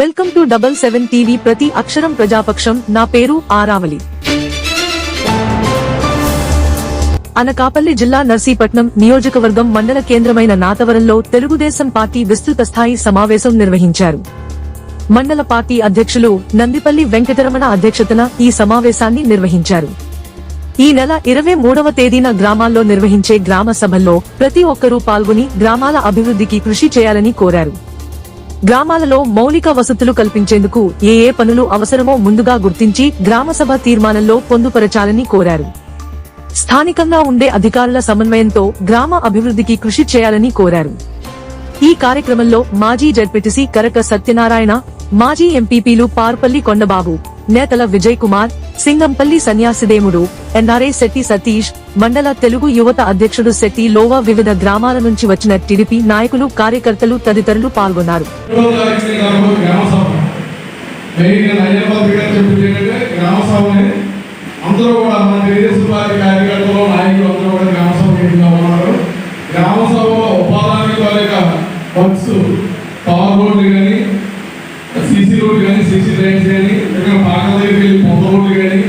Welcome to double seven TV ప్రతి అక్షరం ప్రజాపక్షం. నా పేరు ఆరావళి. అనకాపల్లి జిల్లా నర్సీపట్నం నియోజకవర్గం మండల కేంద్రమైన నాతవరంలో తెలుగుదేశం పార్టీ విస్తృత స్థాయి సమావేశం నిర్వహించారు. మండల పార్టీ అధ్యక్షులు నందిపల్లి వెంకటరమణ అధ్యక్షతన ఈ సమావేశాన్ని నిర్వహించారు. ఈ నెల ఇరవై మూడవ తేదీన గ్రామాల్లో నిర్వహించే గ్రామ సభల్లో ప్రతి ఒక్కరూ పాల్గొని గ్రామాల అభివృద్ధికి కృషి చేయాలని కోరారు. గ్రామాలలో మౌలిక వసతులు కల్పించేందుకు ఏ ఏ పనులు అవసరమో ముందుగా గుర్తించి గ్రామసభ తీర్మానంలో పొందుపరచాలని కోరారు. స్థానికంగా ఉండే అధికారుల సమన్వయంతో గ్రామ అభివృద్ధికి కృషి చేయాలని కోరారు. ఈ కార్యక్రమంలో మాజీ జడ్పీటీసీ కరక సత్యనారాయణ మాజీ ఎంపీపీలు పార్పల్లి కొండబాబు నేతల విజయ్ కుమార్ సింగంపల్లి సన్యాసిదేముడు ఎన్ఆర్ఏ శెట్టి సతీష్ మండల తెలుగు యువత అధ్యక్షుడు శెట్టి లోవా వివిధ గ్రామాల నుంచి వచ్చిన టిడిపి నాయకులు కార్యకర్తలు తదితరులు పాల్గొన్నారు. అందరూ కూడా మన తెలుగుదేశం పార్టీ కార్యకర్తలు నాయకులు అందరూ కూడా గ్రామ సభ ఉన్నారు గ్రామ సభలో వర్క్స్ పవర్ కానీ సీసీ రోడ్లు కానీ సీసీ డ్రైన్స్ కానీ ఎక్కడ పాకల దగ్గరికి వెళ్ళి పొంద రోడ్లు కానీ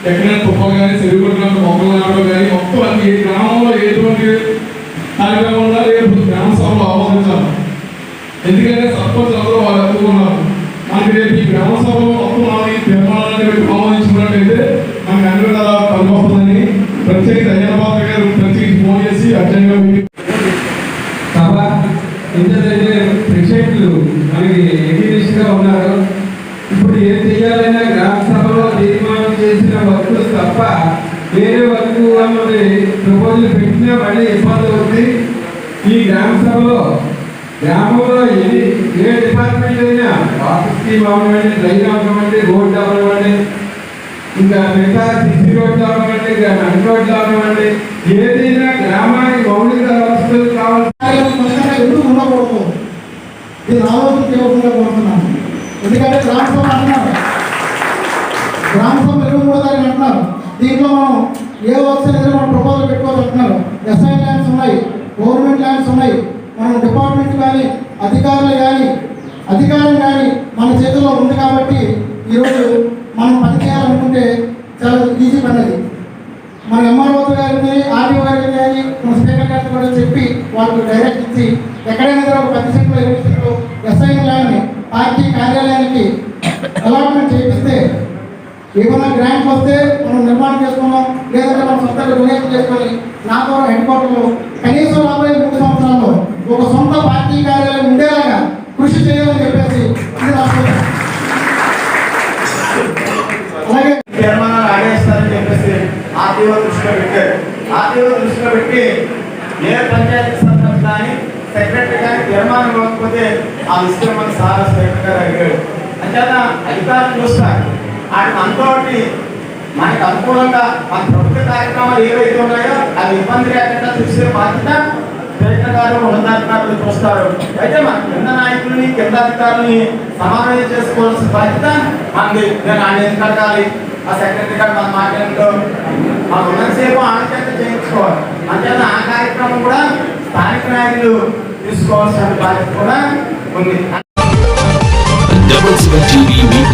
ఎక్కడైనా తుప్పలు కానీ చెరువులు మొక్కలు నాటడం కానీ మొత్తం అది ఏ గ్రామంలో ఎటువంటి కార్యక్రమం ఉండాలి రేపు గ్రామ సభలో ఆహ్వానించాలి ఎందుకంటే సర్పంచ్ అందరూ వాళ్ళు ఎత్తుకున్నారు మనకి రేపు ఈ గ్రామ సభలో మొత్తం మనం ఈ తీర్మానాన్ని పెట్టి ఆమోదించుకున్నట్టయితే మనకి అన్ని విధాలా పనిపోతుందని ప్రత్యేక ధన్యవాదాలు గారు ప్రత్యేకించి ఫోన్ చేసి అర్జెంట్గా మీటింగ్ సభ ఎందుకంటే ప్రేక్షకులు మనకి చేసిన తప్ప వేరే వర్క్ అన్నది ప్రపోజల్ పెట్టినా మళ్ళీ ఇబ్బంది అవుతుంది ఈ గ్రామ సభలో గ్రామంలో ఎన్ని ఏ డిపార్ట్మెంట్ అయినా వాటర్ స్కీమ్ అవ్వనివ్వండి డ్రైన్ అవ్వనివ్వండి రోడ్ అవ్వనివ్వండి ఇంకా మిగతా సిసి రోడ్లు అవ్వనివ్వండి నడి రోడ్లు అవ్వనివ్వండి ఏదైనా గ్రామానికి మౌలిక వసతులు కావాలి ఉండకూడదు? ఇది ఆలోచన చేయకుండా కోరుతున్నాను. ఎందుకంటే గ్రామ సభ అంటున్నారు. గ్రామ సభ ఇరవై మూడో దీంట్లో మనం ఏ వర్క్స్ అనేది మనం ప్రపోజల్ పెట్టుకోవచ్చు ఎస్ఐ ల్యాండ్స్ ఉన్నాయి గవర్నమెంట్ ల్యాండ్స్ ఉన్నాయి మనం డిపార్ట్మెంట్ కానీ అధికారులు కానీ అధికారం కానీ మన చేతుల్లో ఉంది కాబట్టి ఈరోజు మనం పని చేయాలనుకుంటే చాలా ఈజీ పని అది. మన ఎంఆర్ఓ గారిని ఆర్డీఓ గారిని కానీ మన స్పీకర్ గారిని కూడా చెప్పి వాళ్ళకు డైరెక్ట్ ఇచ్చి ఎక్కడైనా సరే ఒక పది సెంట్లు ఇరవై సెంట్లు ఎస్ఐ ల్యాండ్ని పార్టీ కార్యాలయానికి అలాట్మెంట్ చేపిస్తే ఏమైనా గ్రాంట్ వస్తే మనం నిర్మాణం చేసుకున్నాం లేదంటే మనం సొంతంగా డొనేషన్ చేసుకొని నా ద్వారా హెడ్ క్వార్టర్లో కనీసం రాబోయే మూడు సంవత్సరాల్లో ఒక సొంత పార్టీ కార్యాలయం ఉండేలాగా కృషి చేయాలని చెప్పేసి ఇది అలాగే తీర్మానాలు ఆడేస్తారని చెప్పేసి ఆర్టీఓ దృష్టిలో పెట్టారు. ఆర్టీఓ దృష్టిలో పెట్టి ఏ పంచాయతీ సర్పంచ్ కానీ సెక్రటరీ కానీ తీర్మానం కాకపోతే ఆ విషయం మన సార్ సెక్రటరీ గారు అడిగాడు. అంచేత అధికారులు చూస్తారు ఆయన మనతోటి మనకు అనుకూలంగా మన ప్రభుత్వ కార్యక్రమాలు ఏవైతే ఉన్నాయో అవి ఇబ్బంది లేకుండా చూసే బాధ్యత స్పీకర్ గారు ఉన్నతాధికారులు చూస్తారు. అయితే మన కింద నాయకుల్ని కింద అధికారుల్ని సమావేశం చేసుకోవాల్సిన బాధ్యత మనది. నేను ఆయన ఎందుకు అడగాలి? ఆ సెక్రటరీ గారు మన మాట్లాడుతూ ఆ ఉన్నంతసేపు ఆనచేత చేయించుకోవాలి. అంతేత ఆ కార్యక్రమం కూడా స్థానిక నాయకులు తీసుకోవాల్సిన బాధ్యత కూడా ఉంది.